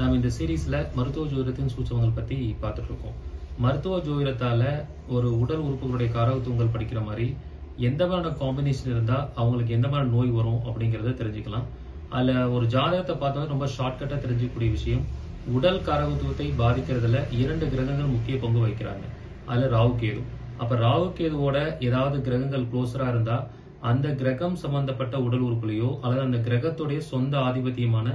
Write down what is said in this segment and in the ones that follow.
நாம் இந்த சீரீஸில் மருத்துவ ஜோதிடத்தின் சூச்சகங்கள் பத்தி பார்த்துட்டு இருக்கோம் மருத்துவ ஜோதிடத்தால் ஒரு உடல் உறுப்புகளுடைய காரகத்துவங்கள் படிக்கிற மாதிரி எந்த மாதிரியான காம்பினேஷன் இருந்தா அவங்களுக்கு எந்த மாதிரி நோய் வரும் அப்படிங்கறத தெரிஞ்சுக்கலாம். அதுல ஒரு ஜாதகத்தை பார்த்தோம்னா ரொம்ப ஷார்ட்கட்டா தெரிஞ்சுக்கக்கூடிய விஷயம். உடல் காரகத்துவத்தை பாதிக்கிறதுல இரண்டு கிரகங்கள் முக்கிய பங்கு வகிக்கிறாங்க. அதுல ராகு கேது. அப்ப ராகு கேதுவோட ஏதாவது கிரகங்கள் க்ளோஸராக இருந்தா அந்த கிரகம் சம்பந்தப்பட்ட உடல் உறுப்புலையோ அல்லது அந்த கிரகத்துடைய சொந்த ஆதிபத்தியமான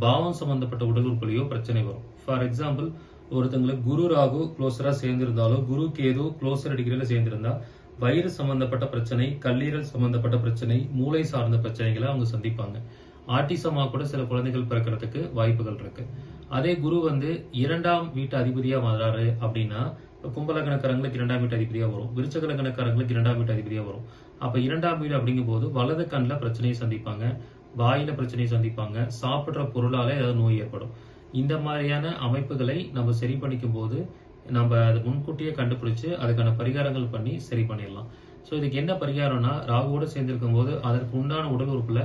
பாவம் சம்பந்தப்பட்ட உடல் உறுப்புலையோ பிரச்சனை வரும். ஃபார் எக்ஸாம்பிள் ஒருத்தங்களுக்கு குரு ராகு க்ளோஸரா சேர்ந்திருந்தாலோ குரு கேது க்ளோஸர் டிகிரில சேர்ந்திருந்தா வயிறு சம்பந்தப்பட்ட பிரச்சனை கல்லீரல் சம்பந்தப்பட்ட பிரச்சனை மூளை சார்ந்த பிரச்சனைகளை அவங்க சந்திப்பாங்க. ஆட்டிசமா கூட சில குழந்தைகள் பிறக்கிறதுக்கு வாய்ப்புகள் இருக்கு. அதே குரு வந்து இரண்டாம் வீட்டு அதிபதியா வர்றாரு அப்படின்னா இப்ப கும்பலக்கணக்காரங்களுக்கு இரண்டாம் வீட்டு அதிபதியா வரும். விருச்சகலகணக்காரங்களுக்கு இரண்டாம் வீட்டு அதிபதியா வரும். அப்ப இரண்டாம் வீடு அப்படிங்கும் போது வலது கண்ணில் பிரச்சனையை சந்திப்பாங்க. வாயில பிரச்சனையை சந்திப்பாங்க. சாப்பிட்ற பொருளால ஏதாவது நோய் ஏற்படும். இந்த மாதிரியான அமைப்புகளை நம்ம சரி பண்ணிக்கும் போது நம்ம அதை முன்கூட்டியே கண்டுபிடிச்சு அதுக்கான பரிகாரங்கள் பண்ணி சரி பண்ணிடலாம். ஸோ இதுக்கு என்ன பரிகாரம்னா ராகுவோட சேர்ந்திருக்கும் போது அதற்கு உண்டான உடல் உறுப்புல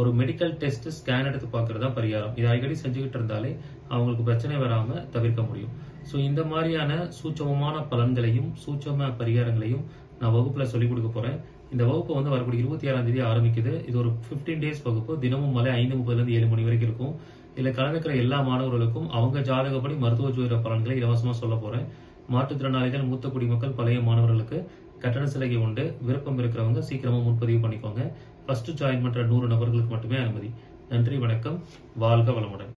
ஒரு மெடிக்கல் டெஸ்ட் ஸ்கேன் எடுத்து பார்க்கறது தான் பரிகாரம். இதை அடிக்கடி செஞ்சுக்கிட்டு இருந்தாலே அவங்களுக்கு பிரச்சனை வராம தவிர்க்க முடியும். ஸோ இந்த மாதிரியான சூட்சமமான பலன்களையும் சூட்சம பரிகாரங்களையும் நான் வகுப்புல சொல்லிக் கொடுக்க போறேன். இந்த வகுப்பு வந்து வரக்கூடிய இருபத்தி ஆறாம் தேதி ஆரம்பிக்குது. இது ஒரு 15 டேஸ் வகுப்பு. தினமும் மலை ஐந்து முப்பதுல இருந்து ஏழு மணி வரைக்கும் இருக்கும். இதுல கலந்துக்கிற எல்லா மாணவர்களுக்கும் அவங்க ஜாதகப்படி மருத்துவ ஜோதிட பலன்களை இலவசமா சொல்ல போறேன். மாற்றுத்திறனாளிகள் மூத்த குடிமக்கள் பழைய மாணவர்களுக்கு கட்டண சிலகை உண்டு. விருப்பம் இருக்கிறவங்க சீக்கிரமா முன்பதிவு பண்ணிக்கோங்க. ஃபர்ஸ்ட் ஜாயின் பண்ற நூறு நபர்களுக்கு மட்டுமே அனுமதி. நன்றி வணக்கம். வாழ்க வளமுடன்.